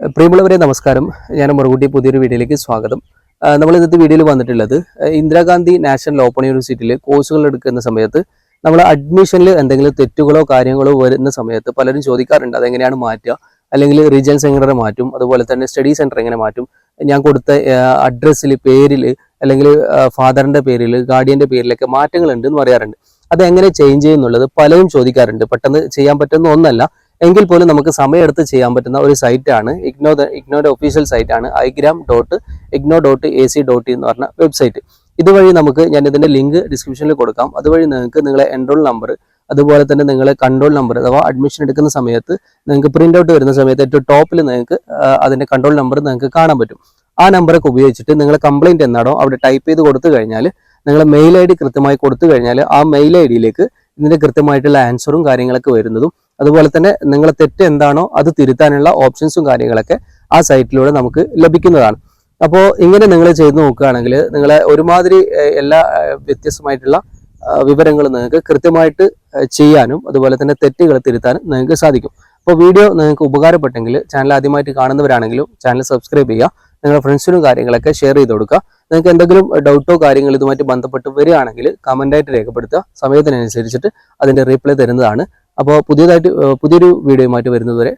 പ്രിയമുള്ളവരെ നമസ്കാരം. ഞാൻ മുറുകുട്ടി പുതിയൊരു വീഡിയോയിലേക്ക് സ്വാഗതം. നമ്മൾ ഇന്നത്തെ വീഡിയോയിൽ വന്നിട്ടുള്ളത് ഇന്ദിരാഗാന്ധി നാഷണൽ ഓപ്പൺ യൂണിവേഴ്സിറ്റിയിൽ കോഴ്സുകൾ എടുക്കുന്ന സമയത്ത് നമ്മൾ അഡ്മിഷനിൽ എന്തെങ്കിലും തെറ്റുകളോ കാര്യങ്ങളോ വരുന്ന സമയത്ത് പലരും ചോദിക്കാറുണ്ട് അതെങ്ങനെയാണ് മാറ്റുക? അല്ലെങ്കിൽ റീജിയൻ സെന്റർ മാറ്റും അതുപോലെ തന്നെ സ്റ്റഡി സെന്റർ എങ്ങനെ മാറ്റും? ഞാൻ കൊടുത്ത അഡ്രസ്സിൽ പേരിൽ അല്ലെങ്കിൽ ഫാദറിന്റെ പേരിൽ ഗാർഡിയന്റെ പേരിലൊക്കെ എന്ന് പറയാറുണ്ട്. അതെങ്ങനെ ചേഞ്ച് ചെയ്യുന്നുള്ളത് പലരും ചോദിക്കാറുണ്ട്. പെട്ടെന്ന് ചെയ്യാൻ പറ്റുന്ന ഒന്നല്ല എങ്കിൽ പോലും നമുക്ക് സമയമെടുത്ത് ചെയ്യാൻ പറ്റുന്ന ഒരു സൈറ്റാണ് ഇഗ്നോ ഇഗ്നോയുടെ ഒഫീഷ്യൽ സൈറ്റാണ് ഐഗ്രാം dot IGNOU dot A C dot എന്ന് പറഞ്ഞ വെബ്സൈറ്റ് ഇതുവഴി നമുക്ക് ഞാൻ ഇതിന്റെ ലിങ്ക് ഡിസ്ക്രിപ്ഷനിൽ കൊടുക്കാം. അതുവഴി നിങ്ങൾക്ക് നിങ്ങളെ എൻറോൾ നമ്പർ അതുപോലെ തന്നെ നിങ്ങളെ കൺട്രോൾ നമ്പർ അഥവാ അഡ്മിഷൻ എടുക്കുന്ന സമയത്ത് നിങ്ങൾക്ക് പ്രിന്റ് ഔട്ട് വരുന്ന സമയത്ത് ഏറ്റവും ടോപ്പിൽ നിങ്ങൾക്ക് അതിന്റെ കൺട്രോൾ നമ്പർ നിങ്ങൾക്ക് കാണാൻ പറ്റും. ആ നമ്പറൊക്കെ ഉപയോഗിച്ചിട്ട് നിങ്ങൾ കംപ്ലൈന്റ് എന്നാണോ അവിടെ ടൈപ്പ് ചെയ്ത് കൊടുത്തു കഴിഞ്ഞാൽ നിങ്ങൾ മെയിൽ ഐ ഡി കൃത്യമായി കൊടുത്തു കഴിഞ്ഞാൽ ആ മെയിൽ ഐ ഡിയിലേക്ക് ഇതിന്റെ കൃത്യമായിട്ടുള്ള ആൻസറും കാര്യങ്ങളൊക്കെ വരുന്നതും അതുപോലെ തന്നെ നിങ്ങളെ തെറ്റ് എന്താണോ അത് തിരുത്താനുള്ള ഓപ്ഷൻസും കാര്യങ്ങളൊക്കെ ആ സൈറ്റിലൂടെ നമുക്ക് ലഭിക്കുന്നതാണ്. അപ്പോൾ ഇങ്ങനെ നിങ്ങൾ ചെയ്ത് നോക്കുകയാണെങ്കിൽ നിങ്ങളെ ഒരുമാതിരി എല്ലാ വ്യത്യസ്തമായിട്ടുള്ള വിവരങ്ങൾ നിങ്ങൾക്ക് കൃത്യമായിട്ട് ചെയ്യാനും അതുപോലെ തന്നെ തെറ്റുകൾ തിരുത്താനും നിങ്ങൾക്ക് സാധിക്കും. അപ്പോൾ വീഡിയോ നിങ്ങൾക്ക് ഉപകാരപ്പെട്ടെങ്കിൽ ചാനൽ ആദ്യമായിട്ട് കാണുന്നവരാണെങ്കിലും ചാനൽ സബ്സ്ക്രൈബ് ചെയ്യുക നിങ്ങളുടെ ഫ്രണ്ട്സിനും കാര്യങ്ങളൊക്കെ ഷെയർ ചെയ്ത് കൊടുക്കുക. നിങ്ങൾക്ക് എന്തെങ്കിലും ഡൗട്ടോ കാര്യങ്ങൾ ഇതുമായിട്ട് ബന്ധപ്പെട്ട് വരികയാണെങ്കിൽ കമന്റായിട്ട് രേഖപ്പെടുത്തുക. സമയത്തിനനുസരിച്ചിട്ട് അതിന്റെ റീപ്ലൈ തരുന്നതാണ് അപ്പോൾ പുതിയതായിട്ട് പുതിയൊരു വീഡിയോയുമായിട്ട് വരുന്നതുവരെ